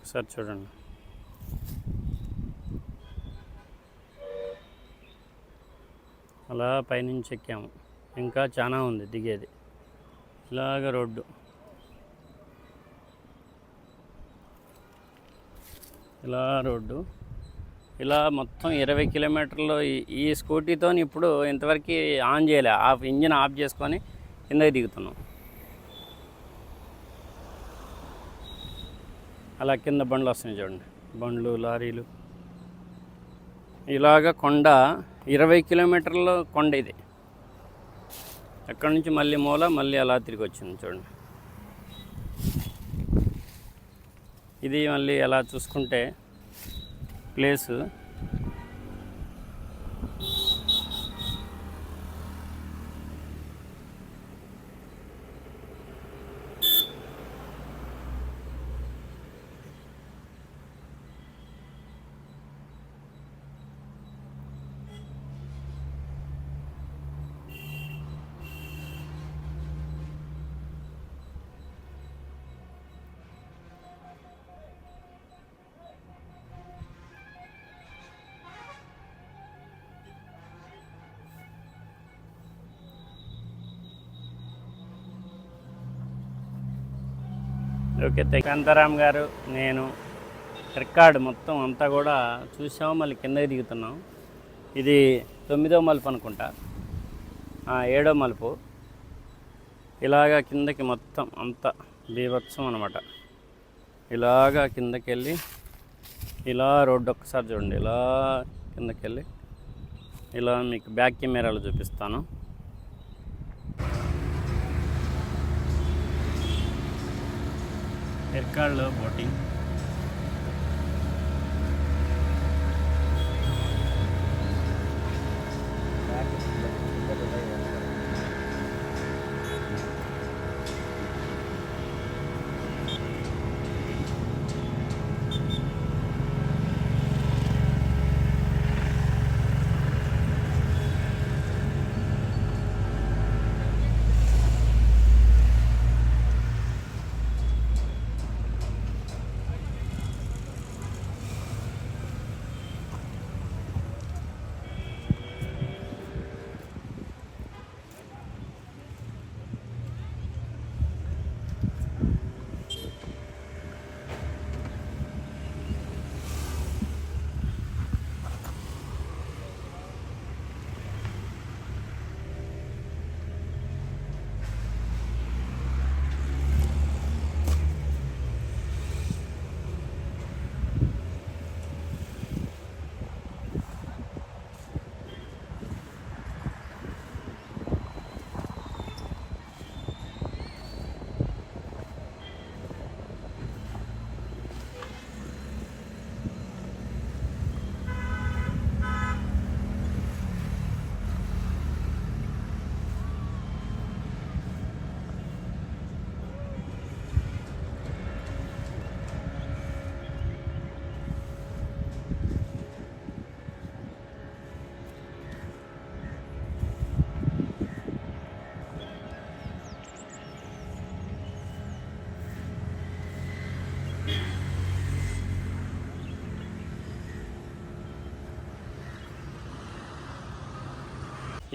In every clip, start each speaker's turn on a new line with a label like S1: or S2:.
S1: ఒకసారి చూడండి. అలా పైనుంచి ఎక్కాము. ఇంకా చాలా ఉంది దిగేది. ఇలాగ రోడ్డు. ఇలా రోడ్డు. ఇలా మొత్తం ఇరవై కిలోమీటర్లు ఈ- స్కూటీతో ఇప్పుడు ఇంతవరకు ఆన్ చేయలే. ఆఫ్ ఇంజిన్ ఆఫ్ చేసుకొని కిందకి దిగుతున్నాం. అలా కింద బండ్లు వస్తున్నాయి చూడండి. బండ్లు లారీలు. ఇలాగ కొండ ఇరవై కిలోమీటర్ల కొండ ఇది. అక్కడి నుంచి మళ్ళీ మూల మళ్ళీ అలా తిరిగి వచ్చింది చూడండి. ఇది మళ్ళీ అలా చూసుకుంటే ప్లేసు. ఓకే కాంతారాం గారు నేను రికార్డ్ మొత్తం అంతా కూడా చూసాము మళ్ళీ కిందకి దిగుతున్నాం. ఇది తొమ్మిదో మలుపు అనుకుంటా. ఏడో మలుపు. ఇలాగా కిందకి మొత్తం అంతా బీభత్సం అనమాట ఇలాగా కిందకి వెళ్ళి ఇలా రోడ్డు ఒక్కసారి చూడండి ఇలా కిందకి వెళ్ళి ఇలా మీకు బ్యాక్ కెమెరాలో చూపిస్తాను. எற்காடில் போட்டிங்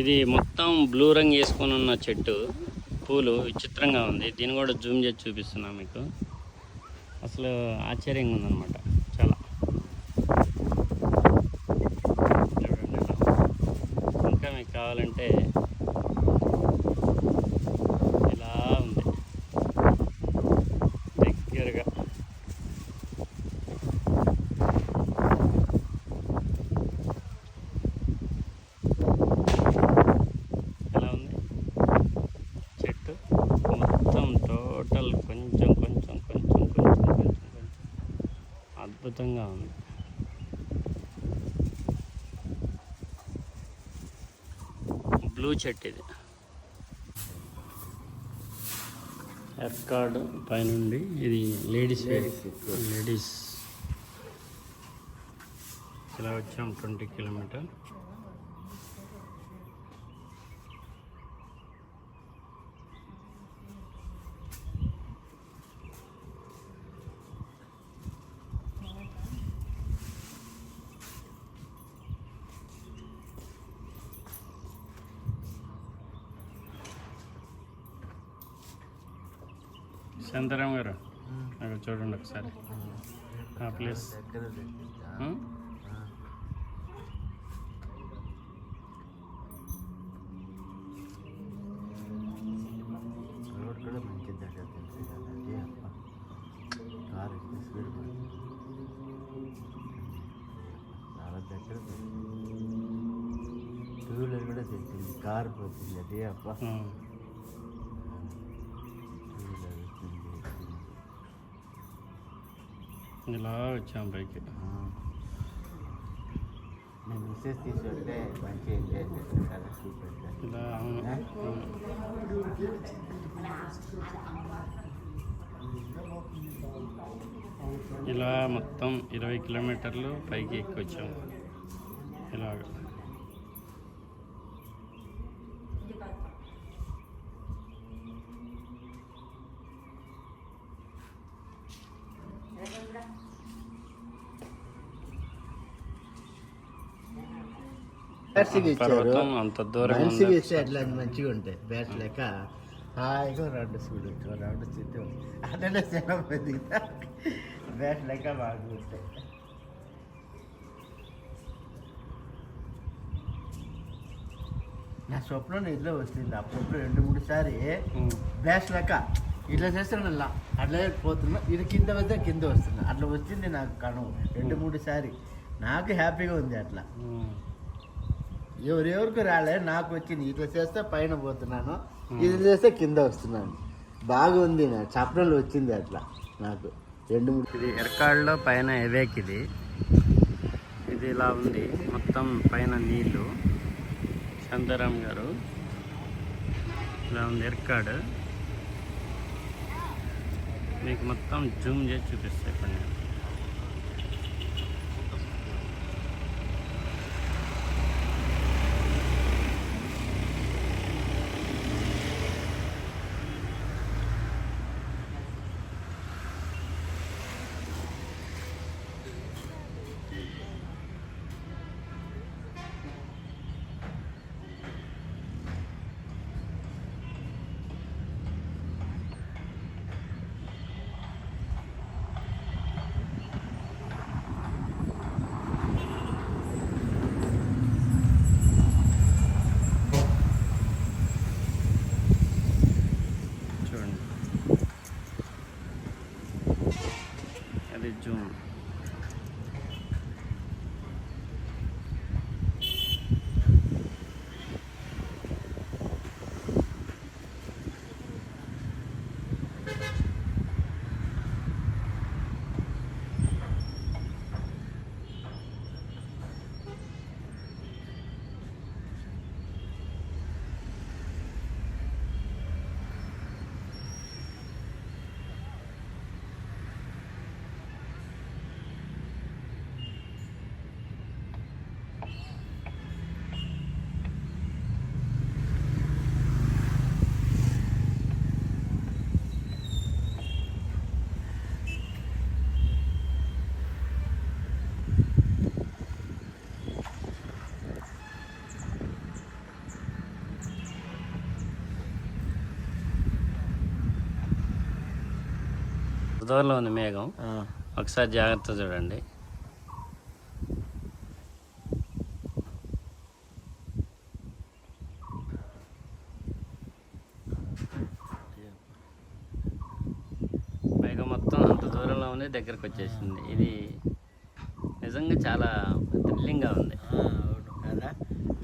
S1: ఇది మొత్తం బ్లూ రంగు వేసుకొని ఉన్న చెట్టు. పూలు విచిత్రంగా ఉంది. దీన్ని కూడా జూమ్ చేసి చూపిస్తున్నా మీకు. అసలు ఆశ్చర్యంగా ఉందన్నమాట చాలా చూడండి ఇలా. ఇంకా మీకు కావాలంటే ఇలా ఉంది దగ్గరగా ఎలా ఉంది చెట్టు మొత్తం టోటల్ కొంచెం కొంచెం కొంచెం కొంచెం కొంచెం కొంచెం అద్భుతంగా ఉంది బ్లూ చెట్టు ఇది. ఎర్కార్డ్ పైనుండి ఇది లేడీస్ లేడీస్. ఇలా వచ్చాం ట్వంటీ కిలోమీటర్. శాంతారాం గారు అక్కడ చూడండి ఒకసారి ఆ ప్లేస్
S2: దగ్గర తెప్పించా
S1: ఉం?
S2: రోడ్ కూడా మంచి దగ్గర తెలుసు కదా అదే అప్ప కారు ఎక్కువ స్పీడ్ పడుతుంది చాలా దగ్గర టూ వీలర్ కూడా తెచ్చింది కారు పోతుంది అదే అప్ప
S1: ఉం.
S2: టూ వీలర్ వచ్చింది వచ్చింది.
S1: ఇలా వచ్చాం పైకి.
S2: నేను మిస్సెస్ తీసుకుంటే మంచి ఎంజాయ్ చేస్తాను కదా చూపెట్టాను
S1: ఇలా అవును. అవును. ఇలా మొత్తం ఇరవై కిలోమీటర్లు పైకి ఎక్కి వచ్చాము ఇలాగ పర్వతం అంత దూరం
S2: మనిషికి ఇస్తే అట్లా మంచిగా ఉంటాయి. బ్యాట్స్ లెక్క హాయిగా రెండు స్పీడ్ రెండు స్థితి అట్లనే సెలవు బ్యాట్ లెక్క బాగుంటాయి నా స్వప్నం ఇట్లా వచ్చింది. అప్పుడప్పుడు రెండు మూడు సారి బ్యాట్స్ లెక్క ఇట్లా చేస్తున్నా లా అట్లా పోతున్నా. ఇది కింద వస్తే కింద వస్తున్నా. అట్లా వచ్చింది నాకు కణం రెండు మూడు సారి. నాకు హ్యాపీగా ఉంది అట్లా. ఎవరెవరికి రాలే నాకు వచ్చింది. ఇట్లా చేస్తే పైన పోతున్నాను ఇది చేస్తే కింద వస్తున్నాను. బాగుంది నా చప్పనలు వచ్చింది అట్లా నాకు. రెండు మూడు
S1: ఇది ఎరకాళ్ళలో పైన ఎవేక్ ఇది? ఇది ఇలా ఉంది. మొత్తం పైన నీళ్ళు చందరామ్ గారు. ఇలా ఉంది ఎరకాడు. మీకు మొత్తం జూమ్ చేసి చూపిస్తాయి ఇప్పుడు నేను. దూరంలో ఉంది మేఘం. ఒకసారి జాగ్రత్త చూడండి. మేఘం మొత్తం అంత దూరంలో ఉంది దగ్గరకు వచ్చేసింది. ఇది నిజంగా చాలా థ్రిల్లింగ్గా ఉంది.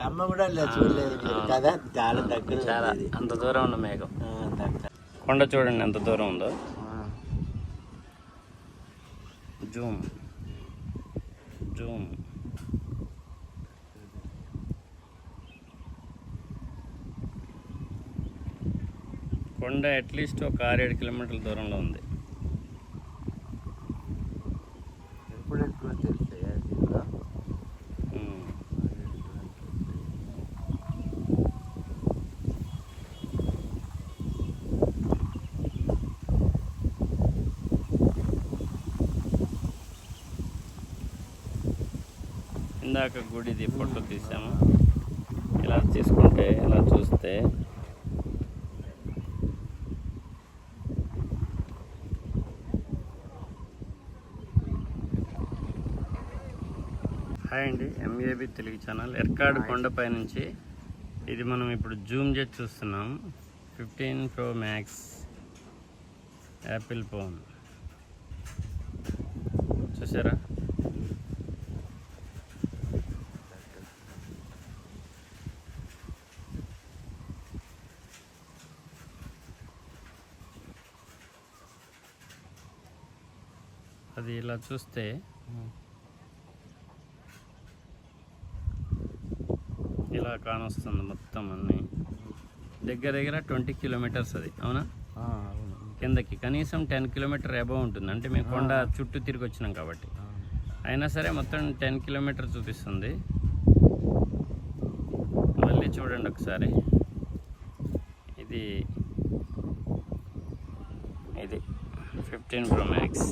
S2: అమ్మ కూడా చూడలేదు కదా? చాలా దగ్గర
S1: చాలా
S2: ఉంది.
S1: అంత దూరం ఉన్న మేఘం. కొండ చూడండి ఎంత దూరం ఉందో. జూమ్. జూమ్. కొండ అట్లీస్ట్ ఒక ఆరేడు కిలోమీటర్ల దూరంలో ఉంది. ఇందాక గుడిది ఫోటో తీసాము. ఇలా తీసుకుంటే ఇలా చూస్తే. హాయ్ అండి ఎంఏబి తెలుగు ఛానల్. ఎర్కాడ్ కొండపై నుంచి ఇది మనం ఇప్పుడు జూమ్ చేసి చూస్తున్నాం. Fifteen pro max Apple phone. చూసారా? అది ఇలా చూస్తే ఇలా కానొస్తుంది మొత్తం అన్ని. దగ్గర దగ్గర ట్వంటీ కిలోమీటర్స్ అది
S2: అవునా?
S1: కిందకి. కనీసం టెన్ కిలోమీటర్ అబవ్ ఉంటుంది. అంటే మేము కొండ చుట్టూ తిరిగి వచ్చినాం కాబట్టి. అయినా సరే మొత్తం టెన్ కిలోమీటర్ చూపిస్తుంది. మళ్ళీ చూడండి ఒకసారి. ఇది ఇది ఫిఫ్టీన్ ప్రో మ్యాక్స్